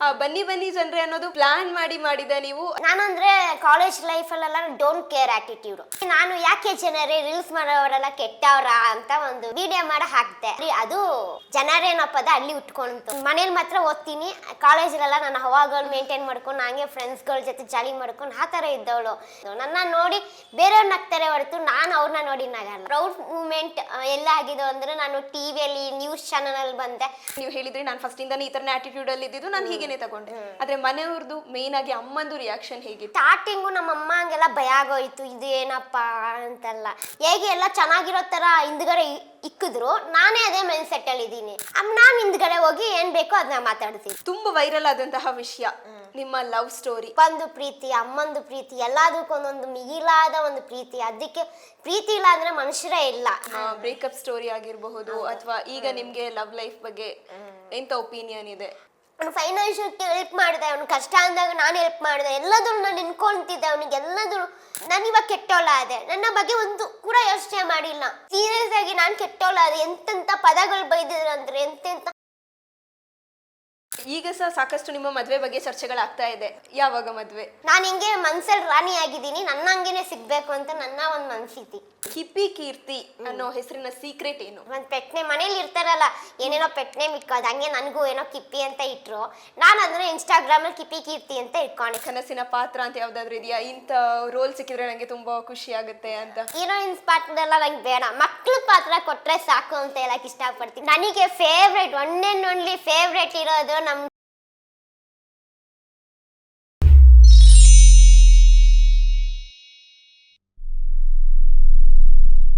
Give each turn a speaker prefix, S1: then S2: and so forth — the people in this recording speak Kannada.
S1: ಆ, ಬನ್ನಿ ಬನ್ನಿ ಜನರೇ ಅನ್ನೋದು ಪ್ಲಾನ್ ಮಾಡಿ ಮಾಡಿದ ನೀವು.
S2: ನಾನಂದ್ರೆ ಕಾಲೇಜ್ ಲೈಫಲ್ಲೆಲ್ಲ ಡೋಂಟ್ ಕೇರ್ ಆಟಿಟ್ಯೂಡ್ ನಾನು ಯಾಕೆ ಜನರೇ ರೀಲ್ಸ್ ಮಾಡೋರೆಲ್ಲ ಕೆಟ್ಟವರ ಅಂತ ಒಂದು ವಿಡಿಯೋ ಮಾಡ ಹಾಕ್ತೆ ಅದು ಜನರೇನಪ್ಪದ ಅಲ್ಲಿ ಉಟ್ಕೊಂತು ಮನೇಲಿ ಮಾತ್ರ ಓದ್ತೀನಿ ಕಾಲೇಜಲ್ಲೆಲ್ಲ ನಾನು ಹವಾಗಳು ಮೇಂಟೈನ್ ಮಾಡ್ಕೊಂಡು ಹಂಗೆ ಫ್ರೆಂಡ್ಸ್ಗಳ ಜೊತೆ ಜಾಲಿ ಮಾಡ್ಕೊಂಡು ಆ ಥರ ಇದ್ದವಳು. ನನ್ನ ನೋಡಿ ಬೇರೆಯವ್ರು ನಗ್ತಾರೆ ಹೊರತು ನಾನು ಅವ್ರನ್ನ ನೋಡಿ ನಗಲ್ಲ ಪ್ರೌಡ್ ಮೂಮೆಂಟ್ ಎಲ್ಲ ಆಗಿದೆ ಅಂದ್ರೆ ನಾನು ಟಿವಿಯಲ್ಲಿ ನ್ಯೂಸ್ ಚಾನಲ್ ಅಲ್ಲಿ ಬಂದೆ.
S1: ನೀವು ಹೇಳಿದ್ರಿ ನಾನು ಫಸ್ಟ್ ಇಂದ ಈ ತರ ಆಟಿಟ್ಯೂಡ್ ಅಲ್ಲಿ ಇದ್ದಿದ್ದು. ನಾನು ಹೀಗೇನೆ ತಗೊಂಡೆ. ಆದ್ರೆ ಮನೆಯವ್ರದ್ದು ಮೇನ್ ಆಗಿ ಅಮ್ಮಂದು ರಿಯಾಕ್ಷನ್ ಹೇಗಿತ್ತು?
S2: ಸ್ಟಾರ್ಟಿಂಗು ನಮ್ಮ ಅಮ್ಮ ಹಂಗೆಲ್ಲ ಭಯ ಆಗೋಯ್ತು ಇದು ಏನಪ್ಪ? ಅಂತೆಲ್ಲ. ಹೇಗೆ ಎಲ್ಲ ಚೆನ್ನಾಗಿರೋ ತರ ಹಿಂದ್ಗಡೆ ಇ- ಇಕ್ಕಿದ್ರು. ನಾನೇ ಅದೇ ಮೈಂಡ್ ಸೆಟ್ಟಲ್ಲಿ ಇದ್ದೀನಿ. ನಾನು ಹಿಂದ್ಗಡೆ ಹೋಗಿ ಏನು ಬೇಕೋ ಅದನ್ನ ಮಾತಾಡ್ತೀನಿ.
S1: ತುಂಬಾ ವೈರಲ್ ಆದಂತಹ ವಿಷಯ ನಿಮ್ಮ ಲವ್ ಸ್ಟೋರಿ
S2: ಒಂದು ಪ್ರೀತಿ ಅಮ್ಮಂದು ಪ್ರೀತಿ ಎಲ್ಲದಕ್ಕೂ ಒಂದೊಂದು ಮಿಗಿಲಾದ ಒಂದು ಪ್ರೀತಿ. ಅದಕ್ಕೆ ಪ್ರೀತಿ ಇಲ್ಲ ಅಂದ್ರೆ ಮನುಷ್ಯರೇ ಇಲ್ಲ.
S1: ಬ್ರೇಕಪ್ ಸ್ಟೋರಿ ಆಗಿರಬಹುದು ಅಥವಾ ಈಗ ನಿಮ್ಗೆ ಲವ್ ಲೈಫ್ ಬಗ್ಗೆ ಎಂತ ಒಪಿನಿಯನ್ ಇದೆ?
S2: ಅವ್ನು ಫೈನಾನ್ಷಿಯಲ್ ಹೆಲ್ಪ್ ಮಾಡಿದೆ, ಅವ್ನು ಕಷ್ಟ ಅಂದಾಗ ನಾನು ಹೆಲ್ಪ್ ಮಾಡಿದೆ. ಎಲ್ಲದೂ ನಾನು ನಿಂತ್ಕೊಳ್ತಿದ್ದೆ, ಅವನಿಗೆ ಎಲ್ಲದೂ ನಾನು ಇವಾಗ ಕೆಟ್ಟೋಳ ಆದೆ. ನನ್ನ ಬಗ್ಗೆ ಒಂದು ಕೂಡ ಯೋಚನೆ ಮಾಡಿಲ್ಲ. ಸೀರಿಯಸ್ ಆಗಿ ನಾನು ಕೆಟ್ಟೋಳ ಆದೆ. ಎಂತೆಂಥ ಪದಗಳು ಬೈದಿದ್ರು ಅಂದ್ರೆ ಎಂತೆಂಥ
S1: ಈಗ ಸಹ ಸಾಕಷ್ಟು ನಿಮ್ಮ ಮದ್ವೆ ಬಗ್ಗೆ ಚರ್ಚೆಗಳಾಗ್ತಾ ಇದೆ. ಯಾವಾಗ ಮದ್ವೆ?
S2: ನಾನು ಹಿಂಗೆ ಮನ್ಸಲ್ಲಿ ರಾಣಿ ಆಗಿದ್ದೀನಿ. ನನ್ನ ಹಂಗೇನೆ ಸಿಗ್ಬೇಕು ಅಂತ ನನ್ನ ಒಂದು ಮನ್ಸಿತಿ.
S1: ಹಿಪ್ಪಿ ಕೀರ್ತಿ ಅನ್ನೋ ಹೆಸರಿನ ಸೀಕ್ರೆಟ್ ಏನು?
S2: ಒಂದು ಪೆಟ್ನೆ ಮನೇಲಿ ಇರ್ತಾರಲ್ಲ ಏನೇನೋ ಪೆಟ್ನೆ ಮಿಕ್ಕೋದು ಹಂಗೆ ನನಗೂ ಏನೋ ಕಿಪ್ಪಿ ಅಂತ ಇಟ್ರು. ನಾನು ಅದನ್ನ ಇನ್ಸ್ಟಾಗ್ರಾಮಲ್ಲಿ ಕಿಪ್ಪಿ ಕೀರ್ತಿ ಅಂತ ಇಟ್ಕೊಂಡೆ.
S1: ಕನಸಿನ ಪಾತ್ರ ಅಂತ ಯಾವ್ದಾದ್ರು ಇದೆಯಾ? ಇಂಥ ರೋಲ್ ಸಿಕ್ಕಿದ್ರೆ ನಂಗೆ ತುಂಬಾ ಖುಷಿ ಆಗುತ್ತೆ ಅಂತ.
S2: ಹೀರೋಯಿನ್ಸ್ ಪಾತ್ರ ಎಲ್ಲ ನಂಗೆ ಬೇಡ. ಮಕ್ಳ ಪಾತ್ರ ಕೊಟ್ರೆ ಸಾಕು ಅಂತ ಹೇಳಕ್ ಇಷ್ಟಪಡ್ತೀನಿ. ನನಗೆ favourite one and only favourite ಇರೋದು